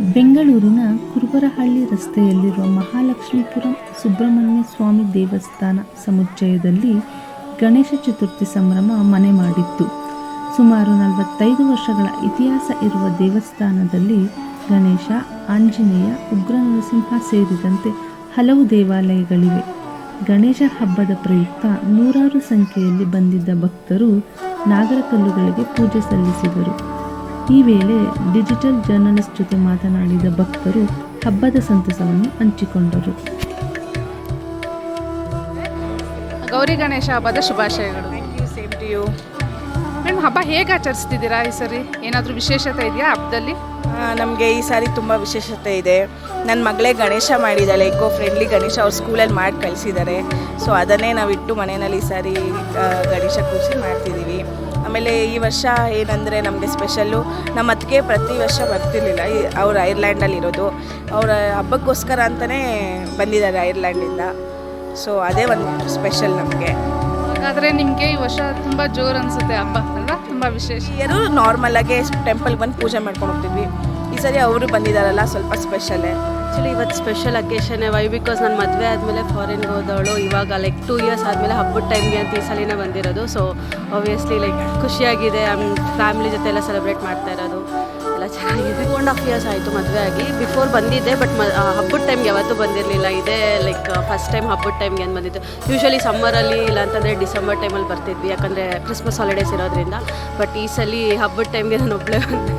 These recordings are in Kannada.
ಬೆಂಗಳೂರಿನ ಕುರುಬರಹಳ್ಳಿ ರಸ್ತೆಯಲ್ಲಿರುವ ಮಹಾಲಕ್ಷ್ಮೀಪುರಂ ಸುಬ್ರಹ್ಮಣ್ಯ ಸ್ವಾಮಿ ದೇವಸ್ಥಾನ ಸಮುಚ್ಚಯದಲ್ಲಿ ಗಣೇಶ ಚತುರ್ಥಿ ಸಂಭ್ರಮ ಮನೆ ಮಾಡಿತ್ತು. ಸುಮಾರು ನಲವತ್ತೈದು ವರ್ಷಗಳ ಇತಿಹಾಸ ಇರುವ ದೇವಸ್ಥಾನದಲ್ಲಿ ಗಣೇಶ, ಆಂಜನೇಯ ಉಗ್ರ ನರಸಿಂಹ ಸೇರಿದಂತೆ ಹಲವು ದೇವಾಲಯಗಳಿವೆ. ಗಣೇಶ ಹಬ್ಬದ ಪ್ರಯುಕ್ತ ನೂರಾರು ಸಂಖ್ಯೆಯಲ್ಲಿ ಬಂದಿದ್ದ ಭಕ್ತರು ನಾಗರಕಲ್ಲುಗಳಿಗೆ ಪೂಜೆ ಸಲ್ಲಿಸಿದರು. ಈ ವೇಳೆ ಡಿಜಿಟಲ್ ಜರ್ನಲಿಸ್ಟ್ ಜೊತೆ ಮಾತನಾಡಿದ ಭಕ್ತರು ಹಬ್ಬದ ಸಂತಸವನ್ನು ಹಂಚಿಕೊಂಡರು. ಗೌರಿ ಗಣೇಶ ಹಬ್ಬದ ಶುಭಾಶಯಗಳು. Thank you same to you madam ಹಬ್ಬ ಹೇಗೆ ಆಚರಿಸ್ತಿದ್ದೀರಾ ಈ ಸರಿ? ಏನಾದರೂ ವಿಶೇಷತೆ ಇದೆಯಾ ಹಬ್ಬದಲ್ಲಿ? ನಮಗೆ ಈ ಸಾರಿ ತುಂಬ ವಿಶೇಷತೆ ಇದೆ. ನನ್ನ ಮಗಳೇ ಗಣೇಶ ಮಾಡಿದ್ದಾಳೆ ಇಕೋ ಫ್ರೆಂಡ್ಲಿ ಗಣೇಶ ಅವ್ರ ಸ್ಕೂಲಲ್ಲಿ ಮಾಡಿ ಕಳಿಸಿದ್ದಾರೆ ಸೊ ಅದನ್ನೇ ನಾವು ಇಟ್ಟು ಮನೆಯಲ್ಲಿ ಈ ಸಾರಿ ಗಣೇಶ ಕೂರಿಸಿ ಮಾಡ್ತಿದ್ದೀವಿ ಆಮೇಲೆ ಈ ವರ್ಷ ಏನಂದರೆ ನಮಗೆ ಸ್ಪೆಷಲ್ಲು ನಮ್ಮ ಅತ್ತಿಗೆ ಪ್ರತಿ ವರ್ಷ ಬರ್ತಿರ್ಲಿಲ್ಲ. ಅವ್ರು ಐರ್ಲ್ಯಾಂಡಲ್ಲಿ ಇರೋದು. ಅವರ ಹಬ್ಬಕ್ಕೋಸ್ಕರ ಅಂತಲೇ ಬಂದಿದ್ದಾರೆ ಐರ್ಲ್ಯಾಂಡಿಂದ ಸೊ ಅದೇ ಒಂದು ಸ್ಪೆಷಲ್ ನಮಗೆ. ಹಾಗಾದರೆ ನಿಮಗೆ ಈ ವರ್ಷ ತುಂಬ ಜೋರು ಅನಿಸುತ್ತೆ ಹಬ್ಬ ಅಲ್ವಾ ತುಂಬ ವಿಶೇಷ. ನಾರ್ಮಲ್ ಆಗಿ ಟೆಂಪಲ್ಗೆ ಬಂದು ಪೂಜೆ ಮಾಡ್ಕೊಂಡು ಹೋಗ್ತಿದ್ವಿ. ಸರಿ ಅವರು ಬಂದಿದ್ದಾರಲ್ಲ, ಸ್ವಲ್ಪ ಸ್ಪೆಷಲೇ ಆ್ಯಕ್ಚುಲಿ ಇವತ್ತು ಸ್ಪೆಷಲ್ ಅಕೇಶನ್ ವೈ ಬಿಕಾಸ್ ನಾನು ಮದುವೆ ಆದಮೇಲೆ ಫಾರಿನ್ಗೆ ಹೋದವಳು, ಇವಾಗ ಲೈಕ್ ಟೂ ಇಯರ್ಸ್ ಆದಮೇಲೆ ಹಬ್ಬದ ಟೈಮ್ಗೆ ಅಂತ ಈ ಸಲಿನೇ ಬಂದಿರೋದು. ಸೊ ಆಬ್ವಿಯಸ್ಲಿ ಲೈಕ್ ಖುಷಿಯಾಗಿದೆ. ಫ್ಯಾಮಿಲಿ ಜೊತೆ ಎಲ್ಲ ಸೆಲೆಬ್ರೇಟ್ ಮಾಡ್ತಾ ಇರೋದು. ಎಲ್ಲ ಚೆನ್ನಾಗಿದೆ. ಟೂ ಆ್ಯಂಡ್ ಹಾಫ್ ಇಯರ್ಸ್ ಆಯಿತು ಮದುವೆ ಆಗಿ. ಬಿಫೋರ್ ಬಂದಿದ್ದೆ ಬಟ್ ಮ ಹಬ್ಬದ ಟೈಮ್ಗೆ ಯಾವತ್ತೂ ಬಂದಿರಲಿಲ್ಲ. ಇದೇ ಲೈಕ್ ಫಸ್ಟ್ ಟೈಮ್ ಹಬ್ಬದ ಟೈಮ್ಗೆ ಅಂತ ಬಂದಿದ್ದು. ಯೂಶ್ವಲಿ ಸಮ್ಮರಲ್ಲಿ ಇಲ್ಲ ಅಂತಂದರೆ ಡಿಸೆಂಬರ್ ಟೈಮಲ್ಲಿ ಬರ್ತಿದ್ವಿ, ಯಾಕಂದರೆ ಕ್ರಿಸ್ಮಸ್ ಹಾಲಿಡೇಸ್ ಇರೋದ್ರಿಂದ. ಬಟ್ ಈ ಸಲ ಹಬ್ಬದ ಟೈಮ್ಗೆ ನಾನು ಒಬ್ಬಳೇ ಬಂದೆ.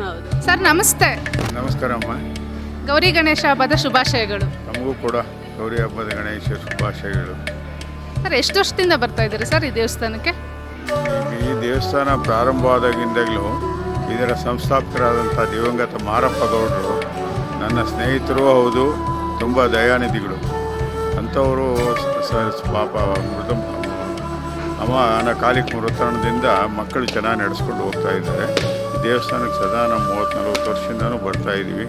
ಹೌದು. ಸರ್ ನಮಸ್ತೆ. ನಮಸ್ಕಾರ ಅಮ್ಮ. ಗೌರಿ ಗಣೇಶ ಹಬ್ಬದ ಶುಭಾಶಯಗಳು. ನಮಗೂ ಕೂಡ ಗೌರಿ ಹಬ್ಬದ ಗಣೇಶ ಶುಭಾಶಯಗಳು. ಸರ್ ಎಷ್ಟು ವರ್ಷದಿಂದ ಬರ್ತಾ ಇದ್ದೀರಿ ಸರ್ ಈ ದೇವಸ್ಥಾನಕ್ಕೆ? ಈ ದೇವಸ್ಥಾನ ಪ್ರಾರಂಭವಾದಾಗಿಂದಾಗಲೂ ಇದರ ಸಂಸ್ಥಾಪಕರಾದಂಥ ದಿವಂಗತ ಮಾರಪ್ಪ ಗೌಡರು ನನ್ನ ಸ್ನೇಹಿತರು ಹೌದು ತುಂಬ ದಯಾನಿಧಿಗಳು. ಅಂಥವರು ಪಾಪ ಮೃತ ಅಮ್ಮ ಅನಕಾಲಿಕ ಮೃತಣದಿಂದ ಮಕ್ಕಳು ಚೆನ್ನಾಗಿ ನಡೆಸ್ಕೊಂಡು ಹೋಗ್ತಾ ಇದ್ದಾರೆ. ದೇವಸ್ಥಾನಕ್ಕೆ ಸದಾ ನಾವು ಮೂವತ್ತು ನಲ್ವತ್ತು ವರ್ಷದಿಂದನೂ ಬರ್ತಾಯಿದ್ದೀವಿ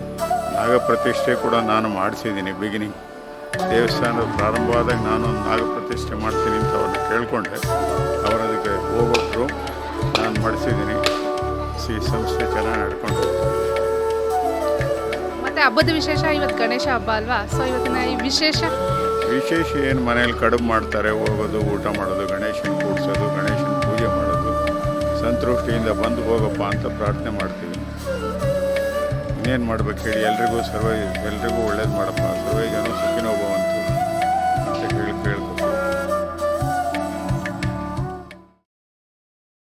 ನಾಗಪ್ರತಿಷ್ಠೆ ಕೂಡ ನಾನು ಮಾಡಿಸಿದ್ದೀನಿ ಬಿಗಿನಿಂಗ್ ದೇವಸ್ಥಾನದ ಪ್ರಾರಂಭವಾದಾಗ ನಾನು ನಾಗಪ್ರತಿಷ್ಠೆ ಮಾಡ್ತೀನಿ ಅಂತ ಅವ್ರನ್ನ ಕೇಳಿಕೊಂಡೆ. ಅವರು ಅದಕ್ಕೆ ಹೋಗ್ಬಿಟ್ರು. ನಾನು ಮಾಡಿಸಿದ್ದೀನಿ. ಸಿ ಸಂಸ್ಥೆ ಚೆನ್ನಾಗಿ ನಡ್ಕೊಂಡು ಮತ್ತು ಹಬ್ಬದ ವಿಶೇಷ ಇವತ್ತು ಗಣೇಶ ಹಬ್ಬ ಅಲ್ವಾ? ಸೊ ಇವತ್ತಿನ ಈ ವಿಶೇಷ? ವಿಶೇಷ ಏನು ಮನೇಲಿ ಕಡುಬು ಮಾಡ್ತಾರೆ? ಹೋಗೋದು ಊಟ ಮಾಡೋದು ಗಣೇಶನ ಕೂಡಿಸೋದು ಮಾಡೋದು ಸಂತೃಷ್ಟಿಯಿಂದ ಬಂದು ಹೋಗಪ್ಪ ಅಂತ ಪ್ರಾರ್ಥನೆ ಮಾಡ್ತೀವಿ. ಇನ್ನೇನು ಮಾಡ್ಬೇಕು ಹೇಳಿ? ಎಲ್ರಿಗೂ ಸರ್ವ ಎಲ್ರಿಗೂ ಒಳ್ಳೇದು ಮಾಡಪ್ಪ. ಸರ್ವೇ ಜನ ಸುಖಿನೋ ಭವಂತು